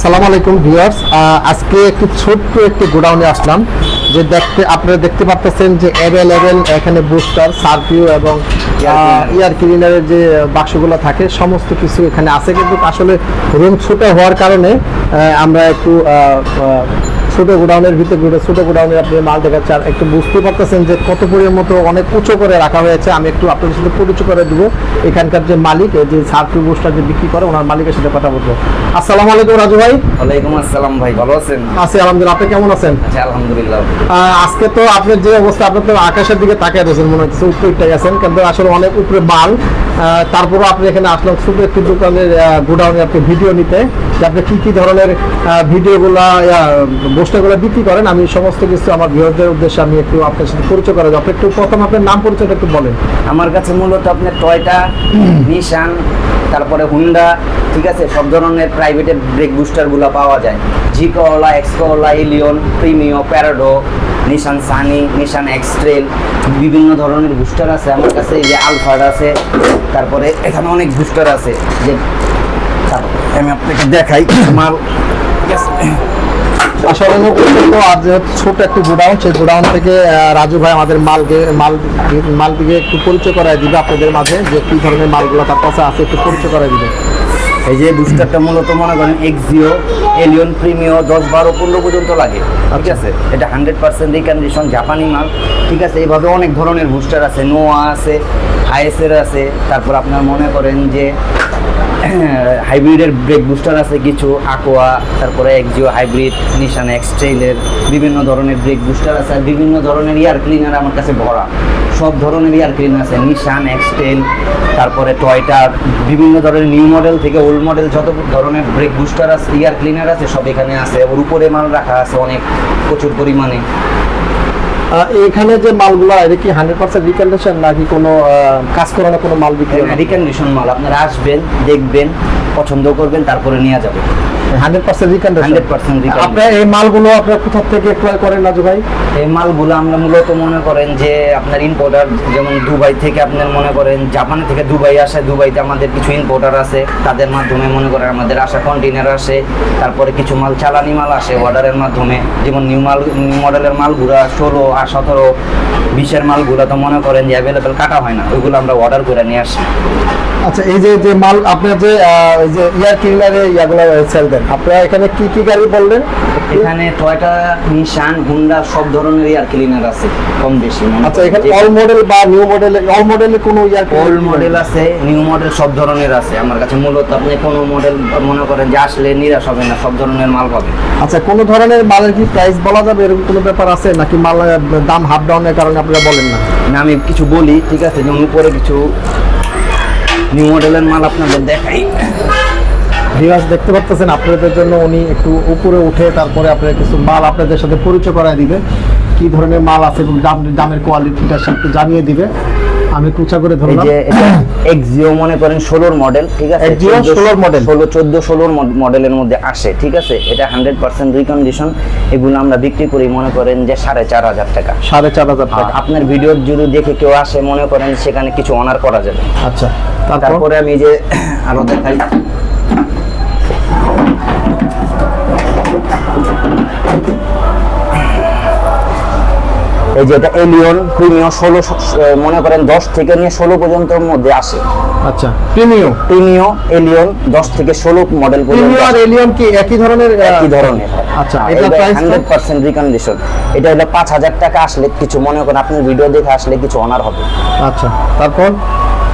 আসসালামু আলাইকুম ভিউয়ার্স। আজকে একটি ছোট্ট একটি গোডাউনে আসলাম যে দেখতে আপনারা দেখতে পাচ্ছেন যে অ্যাভেলেবেল এখানে বুস্টার সার্কিউ এবং এয়ার ক্লিনারের যে বাক্সগুলো থাকে সমস্ত কিছু এখানে আছে। কিন্তু আসলে রুম ছোট হওয়ার কারণে আমরা একটু ছোট গোডাউনের ভিতরে ভিতরে ছোট গোডাউনে আপনি মাল দেখাচ্ছে আর একটু বুঝতে পারতেছেন যে কত পরিমাণ মতো অনেক উঁচু করে রাখা হয়েছে। আমি একটু আপনাদের সাথে পরিচয় করে দেবো। এখানকার যে মালিক এই যে সার্কিউ বুস্টার যে বিক্রি করে ওনার মালিকের সাথে কথা বলব। আসসালামু আলাইকুম রাজু ভাই। ওয়ালাইকুম আসসালাম ভাই ভালো আছেন? আছি আলহামদুলিল্লাহ। আপনি কেমন আছেন? আচ্ছা আলহামদুলিল্লাহ। আজকে তো আপনার যে অবস্থা আপনার তো আকাশের দিকে তাকিয়ে রয়েছেন মনে হচ্ছে উপরে গেছেন কিন্তু আসলে অনেক উপরে মাল তারপরও আপনি এখানে আসলাম। ছোট একটি দোকানের গোডাউনে আপনি ভিডিও নিতে। যে আপনি কি কি ধরনের ভিডিওগুলা বস্তাগুলো বিক্রি করেন, আমি সমস্ত কিছু আমার ভিউয়ারদের উদ্দেশ্যে আমি একটু আপনার সাথে পরিচয় করে আপনি একটু প্রথম আপনার নাম পরিচয়টা একটু বলেন। আমার কাছে মূলত আপনার টয়টা, নিশান, তারপরে হুন্ডা, ঠিক আছে? সব ধরনের প্রাইভেটের ব্রেক বুস্টারগুলো পাওয়া যায়। জিকোলা এক্সকোলা Allion Premio, Prado Nissan Sunny Nissan X Trail বিভিন্ন ধরনের বুস্টার আছে, আমার কাছে এই যে আলফাড আছে, তারপরে এখানে অনেক বুস্টার আছে, যে আমি আপনাকে দেখাই মাল। আসলে আর যেহেতু ছোট একটি গোডাউন, সেই গোডাউন থেকে রাজু ভাই আমাদের মালকে, মাল মাল দিকে একটু পরিচয় করায় দিবে আপনাদের মাঝে, যে কি ধরনের মালগুলো তার কাছে আছে, একটু পরিচয় করায় দিবে। এই যে বুস্টারটা মূলত মনে করেন এক্সিও এলিয়ন প্রিমিও দশ বারো, পনেরো পর্যন্ত লাগে, ঠিক আছে? এটা হান্ড্রেড পার্সেন্ট রিকন্ডিশন জাপানি মাল, ঠিক আছে? এইভাবে অনেক ধরনের বুস্টার আছে নোয়া আছে হাইএসের আছে, তারপর আপনার মনে করেন যে হাইব্রিডের ব্রেক বুস্টার আছে কিছু আকোয়া তারপরে এক্সিও হাইব্রিড নিশান এক্সট্রেলের বিভিন্ন ধরনের ব্রেক বুস্টার আছে বিভিন্ন ধরনের এয়ার ক্লিনার আমার কাছে ভরা। সব ধরনের এয়ার ক্লিনার আছে নিশান এক্সটেল তারপরে টয়টার বিভিন্ন ধরনের নিউ মডেল থেকে ওল্ড মডেল যত ধরনের ব্রেক বুস্টার আছে এয়ার ক্লিনার আছে সব এখানে আছে। ওর উপরে মাল রাখা আছে অনেক প্রচুর পরিমাণে। এখানে যে মালগুলো এটা কি হান্ড্রেড পার্সেন্ট রিকন্ডিশন নাকি কোনো কাজ করানো কোনো মাল বিক্রি রিকন্ডিশন মাল। আপনারা আসবেন দেখবেন পছন্দ করবেন তারপরে নিয়ে যাবেন hundred percent recondition hundred percent আপনার এই মালগুলো আপনার কোথা থেকে ক্রয় করেন রাজু ভাই? এই মালগুলো আমরা মূলত মনে করেন যে আপনার ইম্পোর্টার যেমন দুবাই থেকে আপনার মনে করেন জাপান থেকে দুবাই আসে দুবাইতে আমাদের কিছু ইম্পোর্টার আছে তাদের মাধ্যমে মনে করেন আমাদের আসা কন্টেনার আসে তারপরে কিছু মাল চালানি মাল আসে অর্ডারের মাধ্যমে। যেমন নিউ মাল নিউ মডেলের মালগুলো ষোলো আর সতেরো বিশের মালগুলো তো মনে করেন যে অ্যাভেলেবেল কাটা হয় না ওইগুলো আমরা অর্ডার করে নিয়ে আসি। আচ্ছা এই যে যে মাল আপনার যে এই যে এয়ার ক্লিনারে ইয়াগুলো সেল দেন আপনারা এখানে কি কি গাড়ি বললেন? এখানে টয়টা নিশান হুন্ডা সব ধরনের এয়ার ক্লিনার আছে কম বেশি আচ্ছা এখানে অল মডেল বা নিউ মডেল অল মডেলে কোনো ইয়ার ওল্ড মডেল আছে নিউ মডেল সব ধরনের আছে আমার কাছে মূলত আপনি কোনো মডেল মনে করেন যে আসলে নিরাশ হবে না সব ধরনের মাল পাবে আচ্ছা কোনো ধরনের মালের কি প্রাইস বলা যাবে? এরকম কোনো ব্যাপার আছে? নাকি মাল দাম হাফ ডাউনের কারণে আপনারা বলেন না? না আমি কিছু বলি ঠিক আছে? যেমন উপরে কিছু নিউ মডেলের মাল আপনাদের দেখাই। ভিউয়ার্স দেখতে পাচ্ছেন আপনাদের জন্য উনি একটু উপরে উঠে তারপরে আপনার কিছু মাল আপনাদের সাথে পরিচয় করায় দিবে। কি ধরনের মাল আছে এবং দাম দামের কোয়ালিটিটা সাথে জানিয়ে দিবে। আমি কুচা করে করে এই ধরলাম। যে এক্সিও মনে করেন ষোলোর মডেল ঠিক আছে? এক্সিও 16 মডেল ষোলো চোদ্দ ষোলোর মডেলের মধ্যে আসে ঠিক আছে? এটা হান্ড্রেড পার্সেন্ট রিকন্ডিশন এগুলো আমরা বিক্রি করি মনে করেন যে সাড়ে চার হাজার টাকা। সাড়ে চার হাজার আর টাকা আপনার ভিডিও যদি দেখে কেউ আসে মনে করেন সেখানে কিছু অনার করা যাবে। আচ্ছা তারপরে আমি যে আরও দেখাই। এই যে এটা এলিয়ন প্রিমিয়াম ষোলো মনে করেন দশ থেকে নিয়ে ষোলো পর্যন্তর মধ্যে আসে। আচ্ছা। প্রিমিয়াম প্রিমিও এলিয়ন দশ থেকে ষোলো মডেল পর্যন্ত প্রিমিয়াম আর এলিয়ন কি একই ধরনের একই ধরনের। আচ্ছা হ্যাঁ, এটা এটা প্রাইস হান্ড্রেড পার্সেন্ট রিকন্ডিশন এটা হলো পাঁচ হাজার টাকা আসলে কিছু মনে করেন আপনি ভিডিও দেখে আসলে কিছু অনার হবে। আচ্ছা তারপর?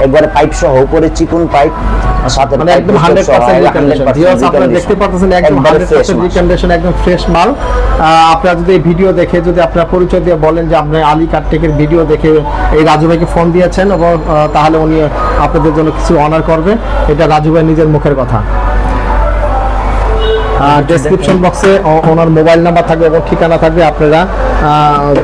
একবারে পাইপ সহ উপরে চিকন পাইপ সাথে মানে একদম booster হান্ড্রেড সহ, পার্সেন্ট একদম 100% ভিউয়ার্স আপনারা দেখতে পাচ্ছেন একদম একবারে হান্ড্রেড fresh পার্সেন্ট মাল। রিকন্ডিশন একদম ফ্রেশ মাল। আপনারা যদি এই ভিডিও দেখে যদি আপনারা পরিচয় দিয়ে বলেন যে আপনি আলী কার্টেকের ভিডিও দেখে এই রাজু ভাইকে ফোন দিয়েছেন এবং তাহলে উনি আপনাদের জন্য কিছু অনার করবে। এটা রাজু ভাই নিজের মুখের কথা। ডেসক্রিপশন বক্সে ওনার মোবাইল নাম্বার থাকবে এবং ঠিকানা থাকবে আপনারা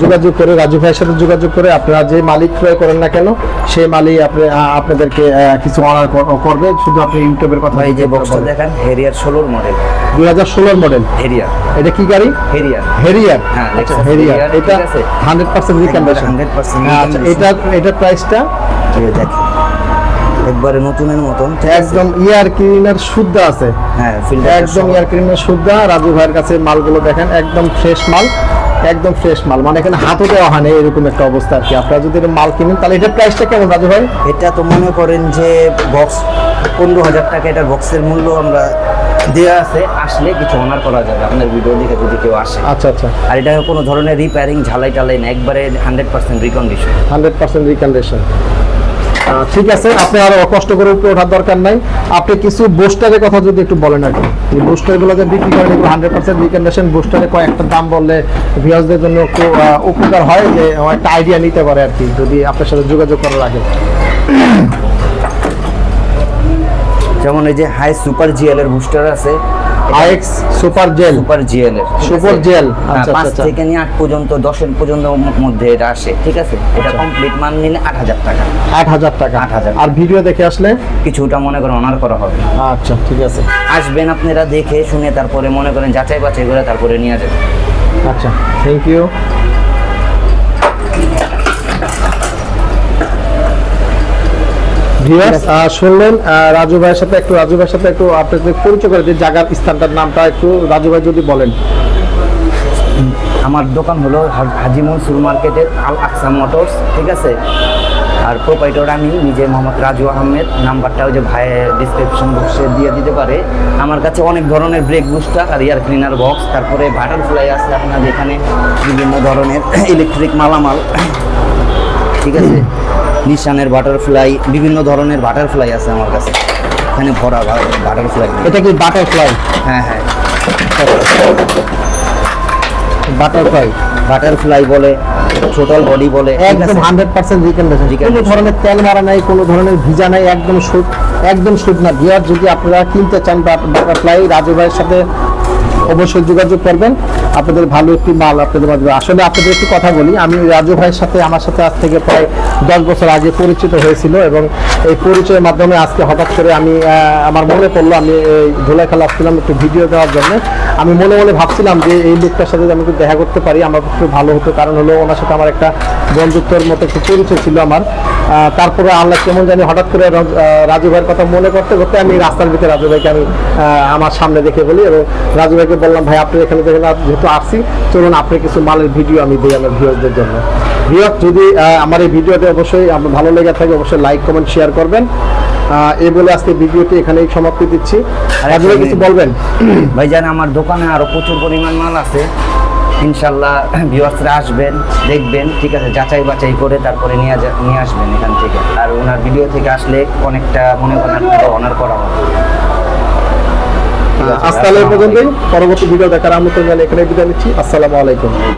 যোগাযোগ করে রাজু ভাইয়ের সাথে যোগাযোগ করে আপনারা যে মালিক ক্রয় করেন না কেন সেই মালিক আপনি আপনাদেরকে কিছু অনার করবে। শুধু আপনি ইউটিউবের কথা এই যে বক্সটা দেখেন হেরিয়ার ষোলোর মডেল দুই হাজার ষোলোর মডেল হেরিয়ার এটা কি গাড়ি? হেরিয়ার হেরিয়ার হ্যাঁ, আচ্ছা হেরিয়ার এটা ঠিক আছে। হান্ড্রেড পার্সেন্ট রিকন্ডিশন 100% আচ্ছা এটা এটার প্রাইসটা দেখেন। একবারে নতুনের মতন? একদম ইয়ার ক্লিনার শুদ্ধ আছে। হ্যাঁ ফিল্টার একদম ইয়ার ক্লিনার শুদ্ধ রাজু ভাইয়ের কাছে মালগুলো দেখেন একদম ফ্রেশ মাল একদম ফ্রেশ মাল। মানে এখানে হাতও দেওয়া হয় না এরকম একটা অবস্থা আর কি। আপনারা যদি মাল কিনেন তাহলে এটার প্রাইসটা কেমন রাজু ভাই? এটা তো মনে করেন যে বক্স পনেরো হাজার টাকা এটার বক্সের মূল্য আমরা দেওয়া আছে। আসলে কিছু অনার করা যাবে আপনার ভিডিও দেখে যদি কেউ আসে। আচ্ছা আচ্ছা। আর এটা কোনো ধরনের রিপেয়ারিং ঝালাই টালাই না একবারে hundred percent recondition hundred percent recondition ঠিক আছে, আপনি আরও কষ্ট করে উপরে ওঠার দরকার নাই। আপনি কিছু বুস্টারের কথা যদি একটু বলেন আর কি। এই বুস্টারগুলো যে বিক্রি করেন, এগুলো হান্ড্রেড পার্সেন্ট রিকন্ডিশন বুস্টারে কয়েকটা দাম বললে ভিউয়ার্সদের জন্য একটু উপকার হয় যে একটা আইডিয়া নিতে পারে আর কি, যদি আপনার সাথে যোগাযোগ করার আগে। যেমন এই যে হাই সুপার জিএল এর বুস্টার আছে IX super gel. Super gel super আছে? gel, হ্যাঁ, আচ্ছা, পাঁচ আচ্ছা, থেকে নিয়ে আট পর্যন্ত দশের পর্যন্ত মধ্যে এটা আসে ঠিক আছে? এটা আচ্ছা। কমপ্লিট মান নিলে আট হাজার টাকা। আট হাজার টাকা। 8,000 আর ভিডিও দেখে আসলে? কিছুটা মনে করেন অনার করা হবে। আচ্ছা ঠিক আছে। আসবেন আপনারা দেখে শুনে তারপরে মনে করেন যাচাই বাছাই করে তারপরে নিয়ে যাবেন। আচ্ছা থ্যাংক ইউ ভিউয়ার্স শুনলেন রাজু ভাইয়ের সাথে একটু রাজু ভাইয়ের সাথে একটু আপনাদের পরিচয় করে যে জায়গার স্থানটার নামটা একটু। রাজু ভাই যদি বলেন। আমার দোকান হলো হাজি মনসুর মার্কেটের আল আকসা মোটরস ঠিক আছে? আর প্রোপাইটর আমি নিজে মোহাম্মদ রাজু আহমেদ। নাম্বারটা ওই যে ভাইয়ের ডিসক্রিপশন বক্সে দিয়ে দিতে পারে। আমার কাছে অনেক ধরনের ব্রেক বুস্টার আর এয়ার ক্লিনার বক্স তারপরে বাটারফ্লাই আছে আপনার এখানে বিভিন্ন ধরনের ইলেকট্রিক মালামাল ঠিক আছে? নিশানের বাটারফ্লাই বিভিন্ন ধরনের বাটারফ্লাই আছে আমার কাছে। এখানে ভরা বাটারফ্লাই এটা কি বাটারফ্লাই হ্যাঁ হ্যাঁ। বাটারফ্লাই বাটারফ্লাই বলে টোটাল বডি বলে একদম? হান্ড্রেড পার্সেন্ট রিকন্ডিশন কোনো ধরনের তেল মারা নাই কোনো ধরনের ভিজা নাই একদম শুট একদম শুট না। ভিউয়ার যদি আপনারা কিনতে চান বাটারফ্লাই রাজু ভাইয়ের সাথে অবশ্যই যোগাযোগ করবেন। আপনাদের ভালো একটি মাল আপনাদের মাধ্যমে আসলে আপনাদের একটু কথা বলি, আমি রাজু ভাইয়ের সাথে, আমার সাথে আজ থেকে প্রায় দশ বছর আগে পরিচিত হয়েছিল এবং এই পরিচয়ের মাধ্যমে আজকে হঠাৎ করে আমি আমার মনে পড়ল আমি এই ধুলাইখালা আসছিলাম একটু ভিডিও দেওয়ার জন্য। আমি মনে মনে ভাবছিলাম যে এই লোকটার সাথে আমি একটু দেখা করতে পারি, আমার একটু ভালো হতো। কারণ হলো ওনার সাথে আমার একটা বন্ধুত্বের মতো একটু পরিচয় ছিল আমার। তারপরে আল্লাহ কেমন জানি হঠাৎ করে রাজু ভাইয়ের কথা মনে করতে করতে আমি রাস্তার ভিতরে রাজু ভাইকে আমি আমার সামনে দেখে বলি এবং রাজু ভাইকে বললাম ভাই আপনি এখানে দেখেন যেহেতু আসছি চলুন আপনি কিছু মালের ভিডিও আমি দিই আমার ভিউয়ারদের জন্য। ভিউয়ার যদি আমার এই ভিডিওতে অবশ্যই আপনার ভালো লেগে থাকে অবশ্যই লাইক কমেন্ট শেয়ার করবেন। আহ, এই বলে আজকে ভিডিওটি এখানেই সমাপ্তি দিচ্ছি। রাজু ভাই কিছু বলবেন? ভাই ভাইজান আমার দোকানে আরও প্রচুর পরিমাণ মাল আছে। ইনশাল্লাহ ভিউয়ার্সরা আসবেন, দেখবেন, ঠিক আছে, যাচাই বাছাই করে তারপরে নিয়ে নিয়ে আসবেন এখান থেকে। আর ওনার ভিডিও থেকে আসলে অনেকটা মনে করেন অনার করা হবে। আজ তাহলে পর্যন্তই পরবর্তী ভিডিও দেখার আমন্ত্রণ জানিয়ে এখানে বিদায় নিচ্ছি। আসসালামু আলাইকুম।